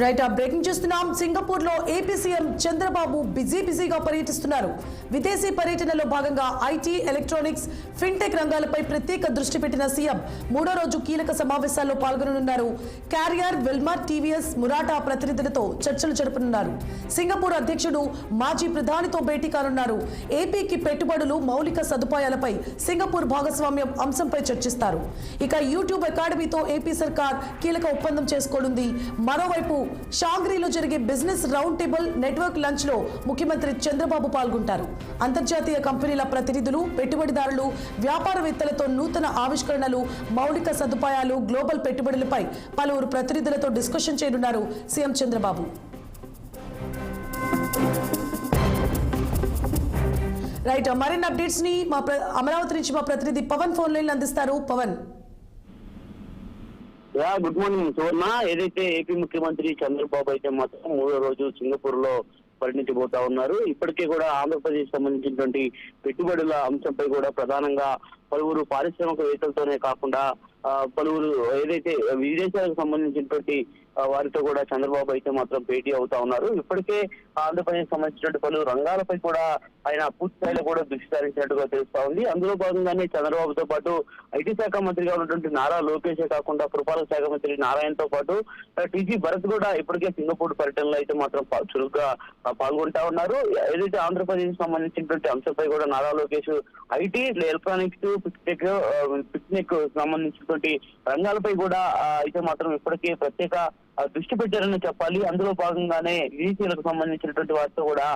Right ఆ breaking చూస్తున్నాం. సింగపూర్లో ఏపీ సీఎం చంద్రబాబు బిజీ బిజీగా పర్యటిస్తున్నారు. విదేశీ పర్యటనలో భాగంగా ఐటీ ఎలక్ట్రానిక్స్ ఫిన్టెక్ రంగాలపై ప్రత్యేక దృష్టి పెట్టిన సీఎం మూడో రోజు కీలక సమావేశాల్లో పాల్గొననున్నారు. క్యారియర్ వెల్మార్ టీవీఎస్ మురాటా ప్రతినిధులతో చర్చలు జరపనున్నారు. సింగపూర్ అధ్యక్షుడు మాజీ ప్రధానితో భేటీ కానున్నారు. ఏపీకి పెట్టుబడులు మౌలిక సదుపాయాలపై సింగపూర్ భాగస్వామ్యం అంశంపై చర్చిస్తారు. ఇక యూట్యూబ్ అకాడమీతో ఏపీ సర్కార్ కీలక ఒప్పందం చేసుకోనుంది. మరోవైపు షాంగ్రీలో జరిగే బిజినెస్ రౌండ్ టేబుల్ నెట్వర్క్ లంచ్లో ముఖ్యమంత్రి చంద్రబాబు పాల్గొంటారు. అంతర్జాతీయ కంపెనీల ప్రతినిధులు పెట్టుబడిదారులు వ్యాపారవేత్తలతో నూతన ఆవిష్కరణలు మౌలిక సదుపాయాలు గ్లోబల్ పెట్టుబడులపై పలువురు ప్రతినిధులతో డిస్కషన్ చేయనున్నారు సీఎం చంద్రబాబు. రైట్ మరిన్ని అప్డేట్స్ని మా అమరావతి నుంచి మా ప్రతినిధి పవన్ ఫోన్ లైన్ అందిస్తారు. Pavan. Ya good morning. Suvarna ఏదైతే ఏపీ ముఖ్యమంత్రి చంద్రబాబు అయితే మాత్రం మూడో రోజు సింగపూర్లో పర్యటించబోతా ఉన్నారు. ఇప్పటికే కూడా ఆంధ్రప్రదేశ్ సంబంధించినటువంటి పెట్టుబడుల అంశంపై కూడా ప్రధానంగా పలువురు పారిశ్రామికవేత్తలతోనే కాకుండా పలువురు ఏదైతే విదేశాలకు సంబంధించినటువంటి వారితో కూడా చంద్రబాబు అయితే మాత్రం భేటీ అవుతా ఉన్నారు. ఇప్పటికే ఆంధ్రప్రదేశ్ సంబంధించినటువంటి పలు రంగాలపై కూడా ఆయన పూర్తి స్థాయిలో కూడా దృష్టి సారించినట్టుగా తెలుస్తా ఉంది. అందులో భాగంగానే చంద్రబాబుతో పాటు ఐటీ శాఖ మంత్రిగా ఉన్నటువంటి నారా లోకేష్ కాకుండా పురపాలక శాఖ మంత్రి నారాయణతో పాటు టీజీ భరత్ కూడా ఇప్పటికే సింగపూర్ పర్యటనలో అయితే మాత్రం చురుగ్గా పాల్గొంటా ఉన్నారు. ఏదైతే ఆంధ్రప్రదేశ్ సంబంధించినటువంటి అంశంపై కూడా Nara Lokesh IT electronics picnic picnic సంబంధించినటువంటి రంగాలపై కూడా అయితే మాత్రం ఇప్పటికే ప్రత్యేక దృష్టి పెట్టారని చెప్పాలి. అందులో భాగంగానే విదేశీయులకు సంబంధించినటువంటి వారితో కూడా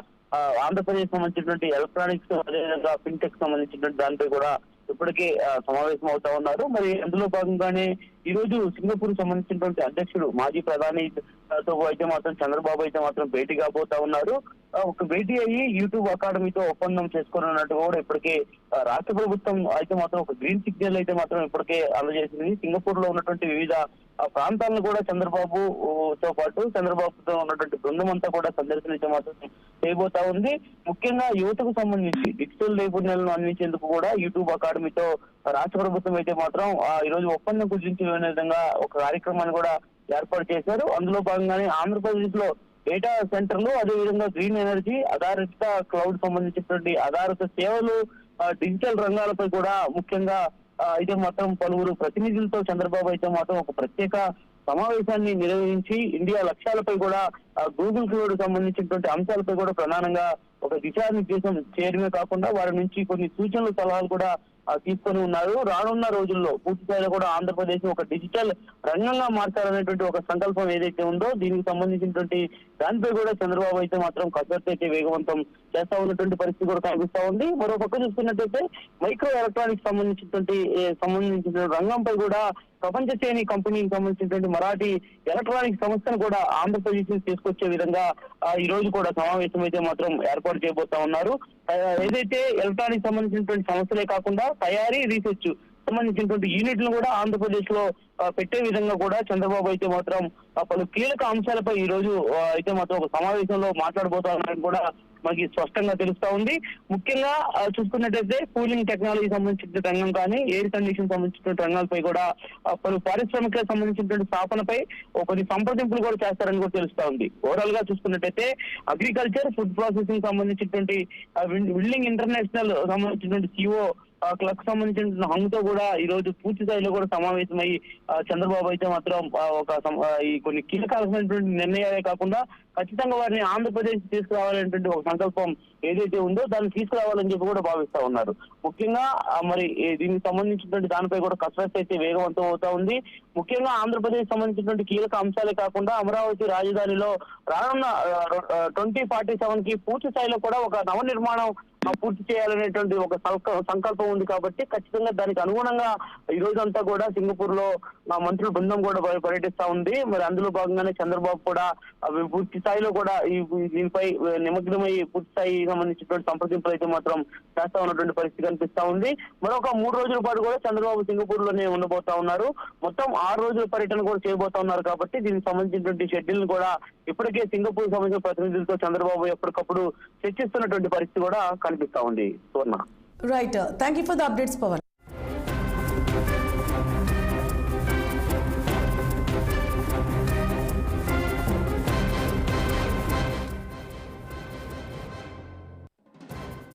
ఆంధ్రప్రదేశ్ సంబంధించినటువంటి ఎలక్ట్రానిక్స్ అదేవిధంగా ఫిన్టెక్ సంబంధించినటువంటి దానిపై కూడా ఇప్పటికే సమావేశం అవుతా ఉన్నారు. మరి అందులో భాగంగానే ఈ రోజు సింగపూర్ సంబంధించినటువంటి అధ్యక్షుడు మాజీ ప్రధాని తో అయితే మాత్రం చంద్రబాబు అయితే మాత్రం భేటీ కాబోతా ఉన్నారు. ఒక భేటీ అయ్యి యూట్యూబ్ అకాడమీతో ఒప్పందం చేసుకోనున్నట్టుగా కూడా ఇప్పటికే రాష్ట్ర ప్రభుత్వం అయితే మాత్రం ఒక గ్రీన్ సిగ్నల్ అయితే మాత్రం ఇప్పటికే అందజేసింది. సింగపూర్లో ఉన్నటువంటి వివిధ ప్రాంతాలను కూడా చంద్రబాబు తో పాటు చంద్రబాబుతో ఉన్నటువంటి బృందం అంతా కూడా సందర్శించే మాత్రం చేయబోతా ఉంది. ముఖ్యంగా యువతకు సంబంధించి డిజిటల్ నైపుణ్యాలను అందించేందుకు కూడా యూట్యూబ్ అకాడమీతో రాష్ట్ర ప్రభుత్వం అయితే మాత్రం ఆ, ఈ రోజు ఒప్పందం గురించి విధంగా ఒక కార్యక్రమాన్ని కూడా ఏర్పాటు చేశారు. అందులో భాగంగానే ఆంధ్రప్రదేశ్లో డేటా సెంటర్లు అదేవిధంగా గ్రీన్ ఎనర్జీ ఆధారిత క్లౌడ్ సంబంధించినటువంటి ఆధారిత సేవలు డిజిటల్ రంగాలపై కూడా ముఖ్యంగా అయితే మాత్రం పలువురు ప్రతినిధులతో చంద్రబాబు అయితే మాత్రం ఒక ప్రత్యేక సమావేశాన్ని నిర్వహించి ఇండియా లక్ష్యాలపై కూడా గూగుల్ క్లోడ్ సంబంధించినటువంటి అంశాలపై కూడా ప్రధానంగా ఒక దిశానిర్దేశం చేయడమే కాకుండా వారి నుంచి కొన్ని సూచనలు సలహాలు కూడా తీసుకొని ఉన్నారు. రానున్న రోజుల్లో పూర్తి స్థాయిలో కూడా ఆంధ్రప్రదేశ్ ఒక డిజిటల్ రంగంగా మార్చాలనేటువంటి ఒక సంకల్పం ఏదైతే ఉందో దీనికి సంబంధించినటువంటి దానిపై కూడా చంద్రబాబు అయితే మాత్రం కసరత్తు అయితే వేగవంతం చేస్తా ఉన్నటువంటి పరిస్థితి కూడా కనిపిస్తా ఉంది. మరో పక్క చూసుకున్నట్టయితే మైక్రో ఎలక్ట్రానిక్స్ సంబంధించినటువంటి సంబంధించిన రంగంపై కూడా ప్రపంచ శ్రేణి కంపెనీకి సంబంధించినటువంటి మరాఠీ ఎలక్ట్రానిక్ సంస్థను కూడా ఆంధ్రప్రదేశ్ తీసుకొచ్చే విధంగా ఈ రోజు కూడా సమావేశం అయితే మాత్రం ఏర్పాటు చేయబోతా ఉన్నారు. ఏదైతే ఎలక్ట్రానిక్ సంబంధించినటువంటి సంస్థలే కాకుండా తయారీ రీసెర్చ్ సంబంధించినటువంటి యూనిట్లను కూడా ఆంధ్రప్రదేశ్లో పెట్టే విధంగా కూడా చంద్రబాబు అయితే మాత్రం పలు కీలక అంశాలపై ఈ రోజు అయితే మాత్రం ఒక సమావేశంలో మాట్లాడబోతున్నారని కూడా మనకి స్పష్టంగా తెలుస్తా ఉంది. ముఖ్యంగా చూసుకున్నట్లయితే కూలింగ్ టెక్నాలజీ సంబంధించిన రంగం కానీ ఎయిర్ కండిషన్ సంబంధించిన రంగాలపై కూడా పలు పారిశ్రామిక సంబంధించినటువంటి స్థాపనపై కొన్ని సంప్రదింపులు కూడా చేస్తారని కూడా తెలుస్తా ఉంది. ఓవరాల్గా చూసుకున్నట్టయితే అగ్రికల్చర్ ఫుడ్ ప్రాసెసింగ్ సంబంధించినటువంటి బిల్డింగ్ ఇంటర్నేషనల్ సంబంధించినటువంటి సిఓ క్లబ్ సంబంధించిన హంగుతో కూడా ఈ రోజు పూర్తి స్థాయిలో కూడా సమావేశమై చంద్రబాబు అయితే మాత్రం ఒక ఈ కొన్ని కీలకమైనటువంటి నిర్ణయాలే కాకుండా ఖచ్చితంగా వారిని ఆంధ్రప్రదేశ్ తీసుకురావాలనేటువంటి ఒక సంకల్పం ఏదైతే ఉందో దాన్ని తీసుకురావాలని చెప్పి కూడా భావిస్తా ఉన్నారు. ముఖ్యంగా మరి దీనికి సంబంధించినటువంటి దానిపై కూడా కసరత్తు అయితే వేగవంతం అవుతా ఉంది. ముఖ్యంగా ఆంధ్రప్రదేశ్ సంబంధించినటువంటి కీలక అంశాలే కాకుండా అమరావతి రాజధానిలో రానున్న ట్వంటీ ఫార్టీ సెవెన్కి పూర్తి స్థాయిలో కూడా ఒక నవ నిర్మాణం పూర్తి చేయాలనేటువంటి ఒక సంక- సంకల్పం ఉంది కాబట్టి ఖచ్చితంగా దానికి అనుగుణంగా ఈ రోజంతా కూడా సింగపూర్లో మా మంత్రుల బృందం కూడా పర్యటిస్తా ఉంది. మరి అందులో భాగంగానే చంద్రబాబు కూడా పూర్తి స్థాయిలో కూడా ఈ ఈ దీనిపై నిమగ్నమై పూర్తి స్థాయి సంబంధించినటువంటి సంప్రదింపులు అయితే మాత్రం చేస్తా ఉన్నటువంటి పరిస్థితి కనిపిస్తా ఉంది. మరొక మూడు రోజుల పాటు కూడా చంద్రబాబు సింగపూర్లోనే ఉండబోతా ఉన్నారు. మొత్తం ఆరు రోజుల పర్యటన కూడా చేయబోతా ఉన్నారు కాబట్టి దీనికి సంబంధించినటువంటి షెడ్యూల్ కూడా ఇప్పటికే సింగపూర్ సంబంధించిన ప్రతినిధులతో చంద్రబాబు ఎప్పటికప్పుడు చర్చిస్తున్నటువంటి పరిస్థితి కూడా కనిపిస్తా ఉంది. Suvarna. Right thank you for the updates Pavan